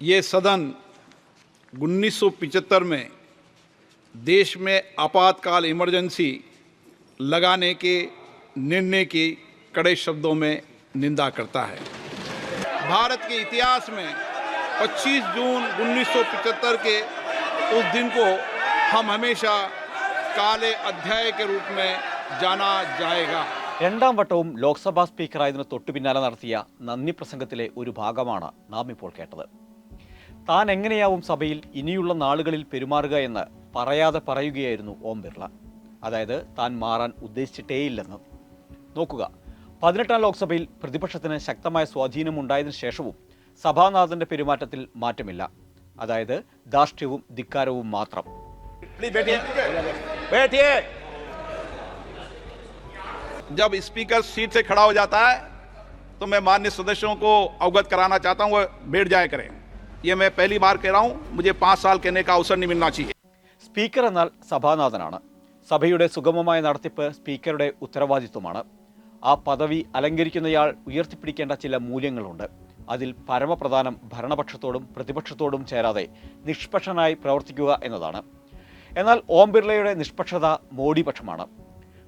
ये सदन 1975 में देश में आपातकाल इमरजेंसी लगाने के निर्णय की कड़े शब्दों में निंदा करता है भारत के इतिहास में 25 जून 1975 के उस दिन को हम हमेशा काले अध्याय के रूप में जाना जाएगा രണ്ടാം വട്ടവും ലോക്സഭാ സ്പീക്കറായതിനു തൊട്ടു പിന്നാലെ നടത്തിയ നന്ദി പ്രസംഗത്തിലെ ഒരു ഭാഗമാണ് നാം ഇപ്പോൾ കേട്ടത് താൻ എങ്ങനെയാവും സഭയിൽ ഇനിയുള്ള നാളുകളിൽ പെരുമാറുക എന്ന് പറയാതെ പറയുകയായിരുന്നു ഓം ബിർള അതായത് താൻ മാറാൻ ഉദ്ദേശിച്ചിട്ടേയില്ലെന്ന് നോക്കുക പതിനെട്ടാം ലോക്സഭയിൽ പ്രതിപക്ഷത്തിന് ശക്തമായ സ്വാധീനമുണ്ടായതിനു ശേഷവും സഭാനാഥന്റെ പെരുമാറ്റത്തിൽ മാറ്റമില്ല അതായത് ധാർഷ്ട്യവും ധിക്കാരവും മാത്രം प्लीज बैठिए बैठिए जब स्पीकर सीट से खड़ा हो जाता है तो मैं मान्य सदस्यों को अवगत कराना चाहता हूं वो बैठ जाया करें ये मैं पहली बार कह रहा हूं मुझे पाँच साल कहने का अवसर नहीं मिलना चाहिए സ്പീക്കർ എന്നാൽ സഭാനാഥനാണ് സഭയുടെ സുഗമമായ നടത്തിപ്പ് സ്പീക്കറുടെ ഉത്തരവാദിത്വമാണ് ആ പദവി അലങ്കരിക്കുന്നയാൾ ഉയർത്തിപ്പിടിക്കേണ്ട ചില മൂല്യങ്ങളുണ്ട് അതിൽ പരമപ്രധാനം ഭരണപക്ഷത്തോടും പ്രതിപക്ഷത്തോടും ചേരാതെ നിഷ്പക്ഷനായി പ്രവർത്തിക്കുക എന്നതാണ് എന്നാൽ ഓം ബിർളയുടെ നിഷ്പക്ഷത മോഡി പക്ഷമാണ്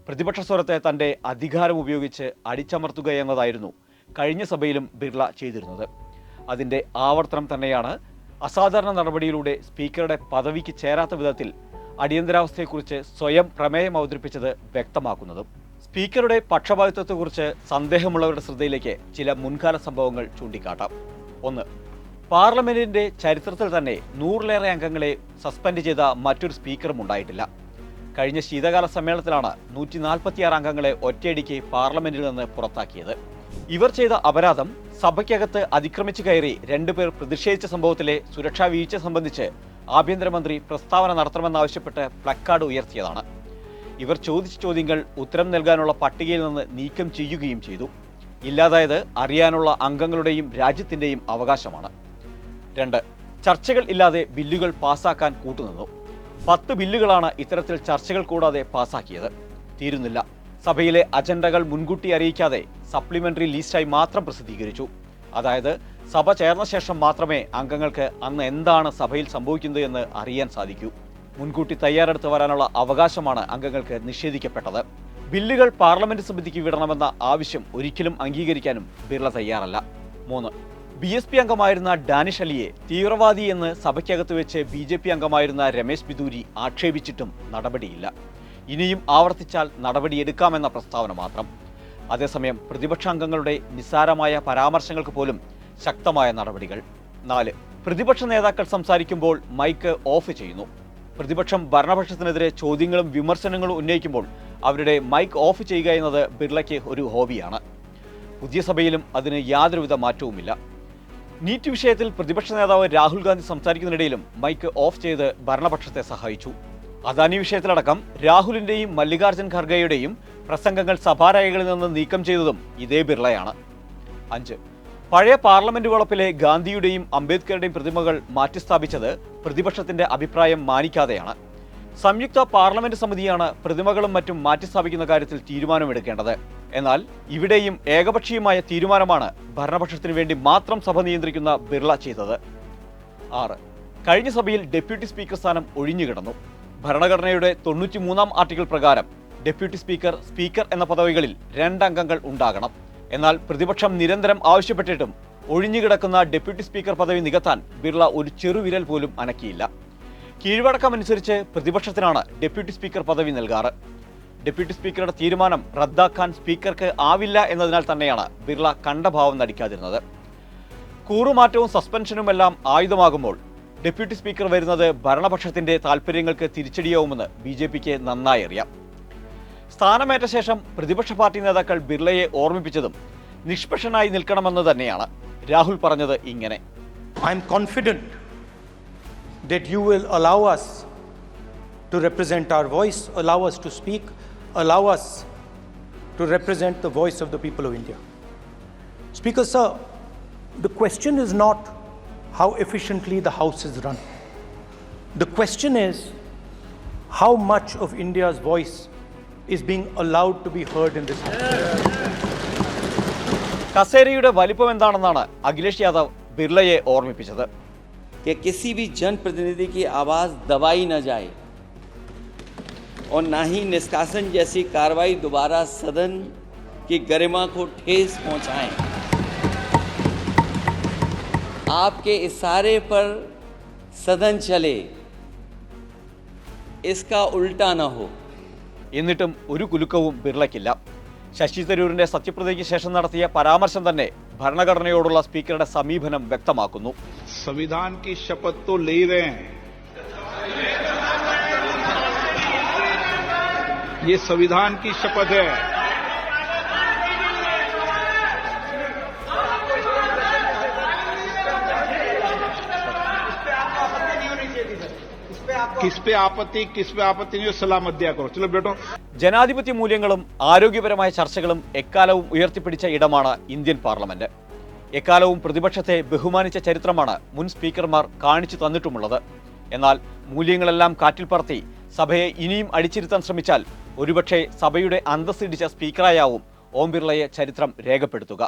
പ്രതിപക്ഷ സ്വരത്തെ തൻ്റെ അധികാരം ഉപയോഗിച്ച് അടിച്ചമർത്തുക എന്നതായിരുന്നു കഴിഞ്ഞ സഭയിലും ബിർള ചെയ്തിരുന്നത് അതിന്റെ ആവർത്തനം തന്നെയാണ് അസാധാരണ നടപടിയിലൂടെ സ്പീക്കറുടെ പദവിക്ക് ചേരാത്ത വിധത്തിൽ അടിയന്തരാവസ്ഥയെക്കുറിച്ച് സ്വയം പ്രമേയം അവതരിപ്പിച്ചത് വ്യക്തമാക്കുന്നതും. സ്പീക്കറുടെ പക്ഷപാതിത്വത്തെക്കുറിച്ച് സന്ദേഹമുള്ളവരുടെ ശ്രദ്ധയിലേക്ക് ചില മുൻകാല സംഭവങ്ങൾ ചൂണ്ടിക്കാട്ടാം. ഒന്ന് പാർലമെന്റിന്റെ ചരിത്രത്തിൽ തന്നെ നൂറിലേറെ അംഗങ്ങളെ സസ്പെൻഡ് ചെയ്ത മറ്റൊരു സ്പീക്കറും ഉണ്ടായിട്ടില്ല. കഴിഞ്ഞ ശീതകാല സമ്മേളനത്തിലാണ് നൂറ്റി നാൽപ്പത്തിയാറ് അംഗങ്ങളെ ഒറ്റയടിക്ക് പാർലമെന്റിൽ നിന്ന് പുറത്താക്കിയത്. ഇവർ ചെയ്ത അപരാധം സഭയ്ക്കകത്ത് അതിക്രമിച്ചു കയറി രണ്ടുപേർ പ്രതിഷേധിച്ച സംഭവത്തിലെ സുരക്ഷാ വീഴ്ച സംബന്ധിച്ച് ആഭ്യന്തരമന്ത്രി പ്രസ്താവന നടത്തണമെന്നാവശ്യപ്പെട്ട് പ്ലക്കാർഡ് ഉയർത്തിയതാണ്. ഇവർ ചോദിച്ച ചോദ്യങ്ങൾ ഉത്തരം നൽകാനുള്ള പട്ടികയിൽ നിന്ന് നീക്കം ചെയ്യുകയും ചെയ്തു. ഇല്ലാതായത് അറിയാനുള്ള അംഗങ്ങളുടെയും രാജ്യത്തിന്റെയും അവകാശമാണ്. രണ്ട് ചർച്ചകൾ ഇല്ലാതെ ബില്ലുകൾ പാസാക്കാൻ കൂട്ടുനിന്നു. പത്ത് ബില്ലുകളാണ് ഇത്തരത്തിൽ ചർച്ചകൾ കൂടാതെ പാസാക്കിയത്. തീരുന്നില്ല. സഭയിലെ അജണ്ടകൾ മുൻകൂട്ടി അറിയിക്കാതെ സപ്ലിമെന്ററി ലിസ്റ്റായി മാത്രം പ്രസിദ്ധീകരിച്ചു. അതായത് സഭ ചേർന്ന ശേഷം മാത്രമേ അംഗങ്ങൾക്ക് അന്ന് എന്താണ് സഭയിൽ സംഭവിക്കുന്നത് എന്ന് അറിയാൻ സാധിക്കൂ. മുൻകൂട്ടി തയ്യാറെടുത്ത് വരാനുള്ള അവകാശമാണ് അംഗങ്ങൾക്ക് നിഷേധിക്കപ്പെട്ടത്. ബില്ലുകൾ പാർലമെന്റ് സമിതിക്ക് വിടണമെന്ന ആവശ്യം ഒരിക്കലും അംഗീകരിക്കാനും ബിർള തയ്യാറല്ല. മൂന്ന് ബി എസ് പി അംഗമായിരുന്ന ഡാനിഷ് അലിയെ തീവ്രവാദി എന്ന് സഭയ്ക്കകത്ത് വെച്ച് ബി ജെ പി അംഗമായിരുന്ന രമേശ് ബിദൂരി ആക്ഷേപിച്ചിട്ടും നടപടിയില്ല. ഇനിയും ആവർത്തിച്ചാൽ നടപടിയെടുക്കാമെന്ന പ്രസ്താവന മാത്രം. അതേസമയം പ്രതിപക്ഷാംഗങ്ങളുടെ നിസ്സാരമായ പരാമർശങ്ങൾക്ക് പോലും ശക്തമായ നടപടികൾ. നാല് പ്രതിപക്ഷ നേതാക്കൾ സംസാരിക്കുമ്പോൾ മൈക്ക് ഓഫ് ചെയ്യുന്നു. പ്രതിപക്ഷം ഭരണപക്ഷത്തിനെതിരെ ചോദ്യങ്ങളും വിമർശനങ്ങളും ഉന്നയിക്കുമ്പോൾ അവരുടെ മൈക്ക് ഓഫ് ചെയ്യുക എന്നത് ബിർളയ്ക്ക് ഒരു ഹോബിയാണ്. പുതിയ സഭയിലും അതിന് യാതൊരുവിധ മാറ്റവുമില്ല. നീറ്റ് വിഷയത്തിൽ പ്രതിപക്ഷ നേതാവ് രാഹുൽ ഗാന്ധി സംസാരിക്കുന്നതിനിടയിലും മൈക്ക് ഓഫ് ചെയ്ത് ഭരണപക്ഷത്തെ സഹായിച്ചു. അദാനി വിഷയത്തിലടക്കം രാഹുലിന്റെയും മല്ലികാർജുൻ ഖർഗെയുടെയും പ്രസംഗങ്ങൾ സഭാരേഖകളിൽ നിന്ന് നീക്കം ചെയ്തതും ഇതേ ബിർളയാണ്. അഞ്ച്. പഴയ പാർലമെന്റ് വളപ്പിലെ ഗാന്ധിയുടെയും അംബേദ്കറുടെയും പ്രതിമകൾ മാറ്റിസ്ഥാപിച്ചത് പ്രതിപക്ഷത്തിന്റെ അഭിപ്രായം മാനിക്കാതെയാണ്. സംയുക്ത പാർലമെന്റ് സമിതിയാണ് പ്രതിമകളും മറ്റും മാറ്റിസ്ഥാപിക്കുന്ന കാര്യത്തിൽ തീരുമാനമെടുക്കേണ്ടത്. എന്നാൽ ഇവിടെയും ഏകപക്ഷീയമായ തീരുമാനമാണ് ഭരണപക്ഷത്തിനു വേണ്ടി മാത്രം സഭ നിയന്ത്രിക്കുന്ന ബിർള ചെയ്തത്. ആറ്. കഴിഞ്ഞ സഭയിൽ ഡെപ്യൂട്ടി സ്പീക്കർ സ്ഥാനം ഒഴിഞ്ഞുകിടന്നു. ഭരണഘടനയുടെ തൊണ്ണൂറ്റി മൂന്നാം ആർട്ടിക്കിൾ പ്രകാരം ഡെപ്യൂട്ടി സ്പീക്കർ സ്പീക്കർ എന്ന പദവികളിൽ രണ്ടംഗങ്ങൾ ഉണ്ടാകണം. എന്നാൽ പ്രതിപക്ഷം നിരന്തരം ആവശ്യപ്പെട്ടിട്ടും ഒഴിഞ്ഞുകിടക്കുന്ന ഡെപ്യൂട്ടി സ്പീക്കർ പദവി നികത്താൻ ബിർള ഒരു ചെറുവിരൽ പോലും അനക്കിയില്ല. കീഴ്വഴക്കമനുസരിച്ച് പ്രതിപക്ഷത്തിനാണ് ഡെപ്യൂട്ടി സ്പീക്കർ പദവി നൽകാറ്. ഡെപ്യൂട്ടി സ്പീക്കറുടെ തീരുമാനം റദ്ദാക്കാൻ സ്പീക്കർക്ക് ആവില്ല എന്നതിനാൽ തന്നെയാണ് ബിർള കണ്ടഭാവം നടിക്കാതിരുന്നത്. കൂറുമാറ്റവും സസ്പെൻഷനുമെല്ലാം ആയുധമാകുമ്പോൾ ഡെപ്യൂട്ടി സ്പീക്കർ വരുന്നത് ഭരണപക്ഷത്തിന്റെ താൽപര്യങ്ങൾക്ക് തിരിച്ചടിയാവുമെന്ന് ബി ജെ പിക്ക് നന്നായി അറിയാം. സ്ഥാനമേറ്റ ശേഷം പ്രതിപക്ഷ പാർട്ടി നേതാക്കൾ ബിർളയെ ഓർമ്മിപ്പിച്ചതും നിഷ്പക്ഷനായി നിൽക്കണമെന്ന് തന്നെയാണ് രാഹുൽ പറഞ്ഞത് ഇങ്ങനെ. I am confident you will allow us to represent our voice allow us to speak allow us to represent the voice of the people of India speaker sir the question is not how efficiently the House is run. The question is how much of India's voice is being allowed to be heard in this House. കസേരയുടെ വലിപ്പം എന്താണെന്നാണ് അഖിലേഷ് യാദവ് ബിർളയെ ഓർമ്മിപ്പിച്ചത് कि किसी भी जनप्रतिनिधि की आवाज़ दबाई न जाए और ना ही निष्कासन जैसी कार्रवाई दोबारा सदन की गरिमा को ठेस पहुंचाएं आपके इशारे पर सदन चले इसका उल्टा न हो എന്നിട്ടും ഒരു കുലുക്കവും ബിർളയ്ക്കില്ല ശശി തരൂരിന്റെ സത്യപ്രതിജ്ഞയ്ക്ക് ശേഷം നടത്തിയ പരാമർശം തന്നെ ഭരണഘടനയോടുള്ള സ്പീക്കറുടെ സമീപനം വ്യക്തമാക്കുന്നു संविधान की शपथ तो ले ही रहे हैं ये संविधान की शपथ है കിസ് പേ ആപത്തി കിസ് പേ ആപത്തിനെയോ സലാമത് ദിയാ ബേട്ടോ ജനാധിപത്യ മൂല്യങ്ങളും ആരോഗ്യപരമായ ചർച്ചകളും എക്കാലവും ഉയർത്തിപ്പിടിച്ച ഇടമാണ് ഇന്ത്യൻ പാർലമെന്റ്. എക്കാലവും പ്രതിപക്ഷത്തെ ബഹുമാനിച്ച ചരിത്രമാണ് മുൻ സ്പീക്കർമാർ കാണിച്ചു തന്നിട്ടുമുള്ളത്. എന്നാൽ മൂല്യങ്ങളെല്ലാം കാറ്റിൽ പറത്തി സഭയെ ഇനിയും അടിച്ചിരുത്താൻ ശ്രമിച്ചാൽ ഒരുപക്ഷെ സഭയുടെ അന്തസ്സിടിച്ച സ്പീക്കറായാവും ഓം ബിർളയെ ചരിത്രം രേഖപ്പെടുത്തുക.